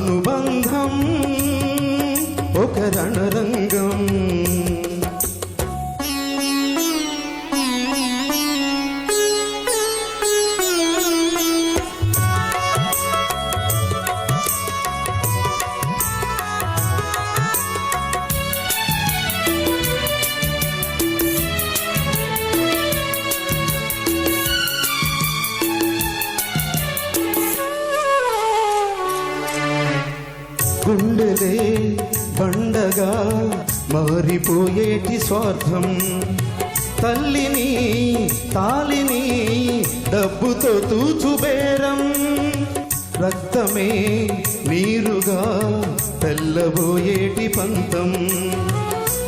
అనుబంధం. ఒక రణరంగం గుండెలే బండగా మారిపోయేటి స్వార్థం. తల్లిని తాలిని డబ్బుతో తూచుబేరం రక్తమే నీరుగా తెల్లబోయేటి పంతం.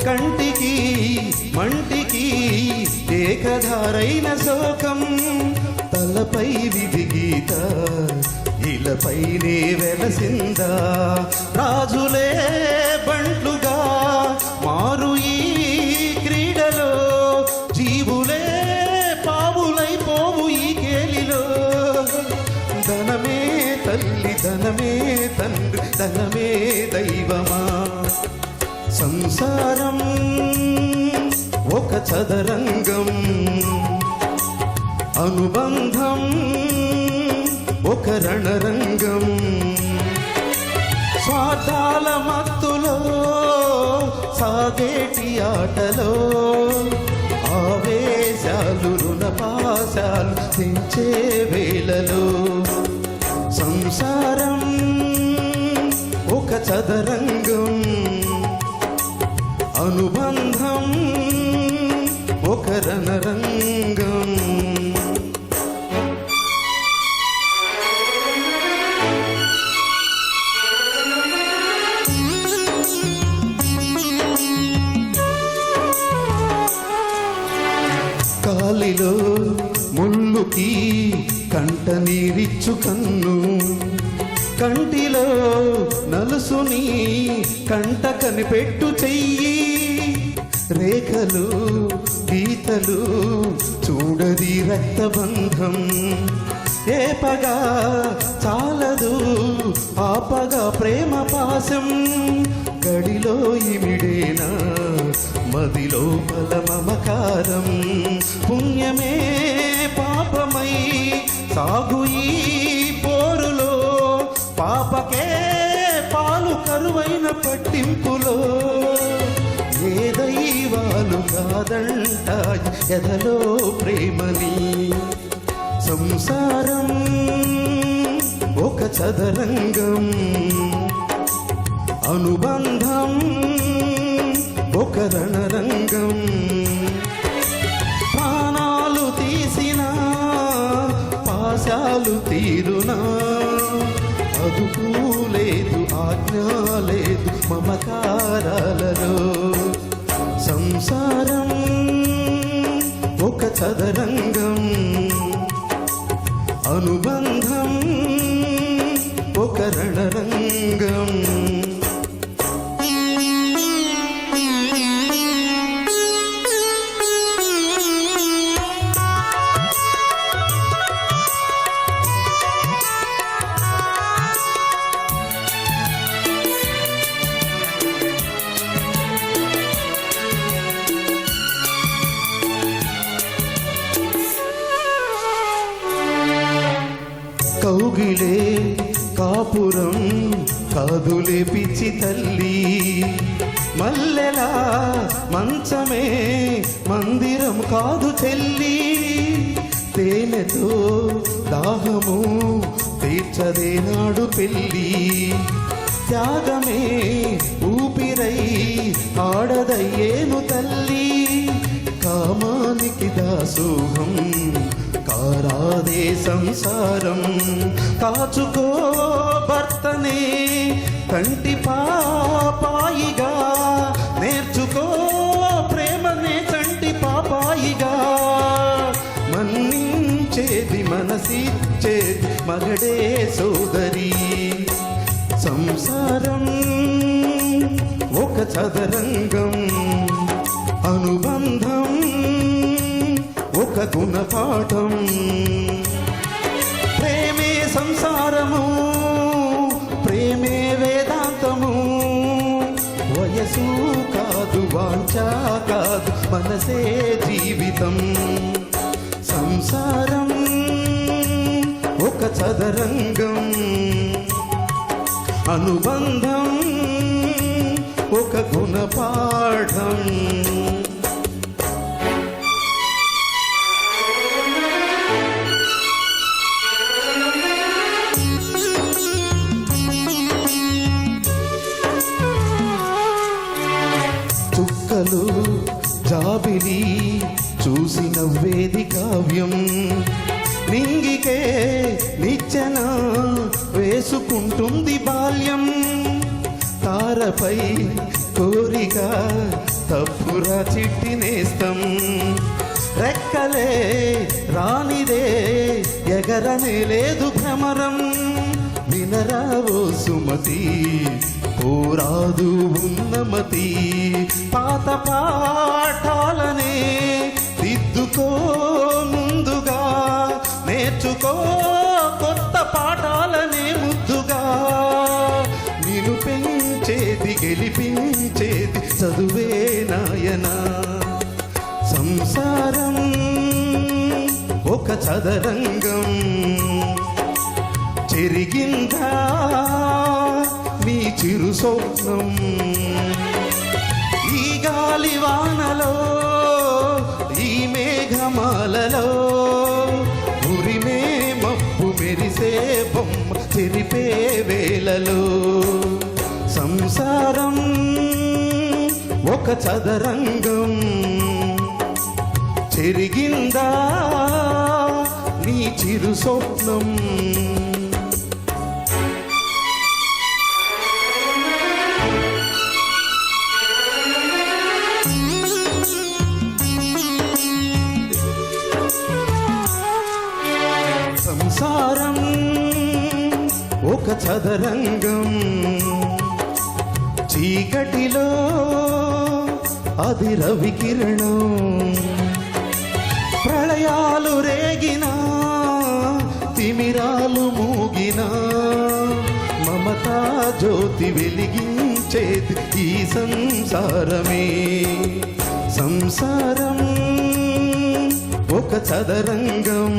కంటికి మంటికి ఏకధారైన శోకం. తలపై విధి గీత ఇలపైనే వెలసిందా? రాజులే బంట్లుగా మారు ఈ క్రీడలో జీవులే పావులై పోవు ఈ కేలిలో. ధనమే తల్లి ధనమే తండ్రి ధనమే దైవమా? సంసారం ఒక చదరంగం అనుబంధం ఒక రణరంగం. స్వార్థాల మత్తులో సాగేటి ఆటలో ఆవేశాలు రుణపాశాలు తెంచే వేళలో సంసారం ఒక చదరంగం. అనుబంధం ఒక రణరంగం. ముళ్ళుకి కంట నీరిచ్చు కన్ను. కంటిలో నలుసుని కంట కనిపెట్టు చెయ్యి. రేఖలు గీతలు చూడది రక్తబంధం. ఏపగా చాలదు ఆపగా ప్రేమ పాశం. గడిలో ఇమిడేనా మదిలో లోపల మమకారం. పుణ్యమే పాపమై సాగు ఈ పోరులో. పాపకే పాలు కరువైన పట్టింపులో. ఏ దైవాలు కాదంటాయి ఎదలో ప్రేమని. సంసారం ఒక చదరంగం. అనుబంధం ఒక రణరంగం ప్రాణాలు తీసిన పాశాలు తీరునా. అదుపు లేదు ఆజ్ఞ లేదు మమకారాలలో. సంసారం ఒక చదరంగం. అనుబంధం కౌగిలే కాపురం కదులే పిచ్చి తల్లి. మల్లెలా మంచమే మందిరం కాదు చెల్లి. తేనెతో దాహము తీర్చదేనాడు పెళ్ళి. త్యాగమే ఊపిరై ఆడదయ్యేను తల్లి. కామానికి దాసోహం సంసారం కాచుకో భర్తనే కంటి పాపాయిగా నేర్చుకో ప్రేమనే కంటి పాపాయిగా. మన్నించేది మనసిచ్చేది మగడే సోదరి. సంసారం ఒక చదరంగం అనుబంధం ఒక గుణపాఠం. వాచా కాదు మనసే జీవితం. సంసారం ఒక చదరంగం. అనుబంధం ఒక గుణపాఠం. కథలు జాబిలి చూసి నవ్వేది కావ్యం. నింగికే నిచ్చెన వేసుకుంటుంది బాల్యం. తారపై కోరిక తప్పురా చిట్టినేస్తం రెక్కలే రానిదే ఎగరనే లేదు భ్రమరం వినరావో సుమతి పోరాదు ఉన్నమతి. పాత పాఠాలనే దిద్దుకో ముందుగా. నేర్చుకో కొత్త పాఠాలనే ముద్దుగా. నిన్ను పెంచేది గెలిపించేది చదువే నాయనా. సంసారం ఒక చదరంగం. చెరిగిందా? స్వప్నం ఈ గాలి వానలో ఈ మేఘమాలలో ఉరిమే మప్పు మెరిసే బొమ్మ తెరిపే వేలలో సంసారం ఒక చదరంగం. చెరిగిందా నీ చిరు స్వప్నం? ఒక చదరంగం చీకటిలో అది రవికిరణం ప్రళయాలు రేగిన తిమిరాలు మూగిన మమతా జ్యోతి వెలిగించేది ఈ సంసారమే. సంసారం ఒక చదరంగం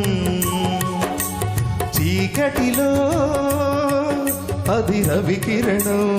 చీకటిలో அதிரவி கிரணம்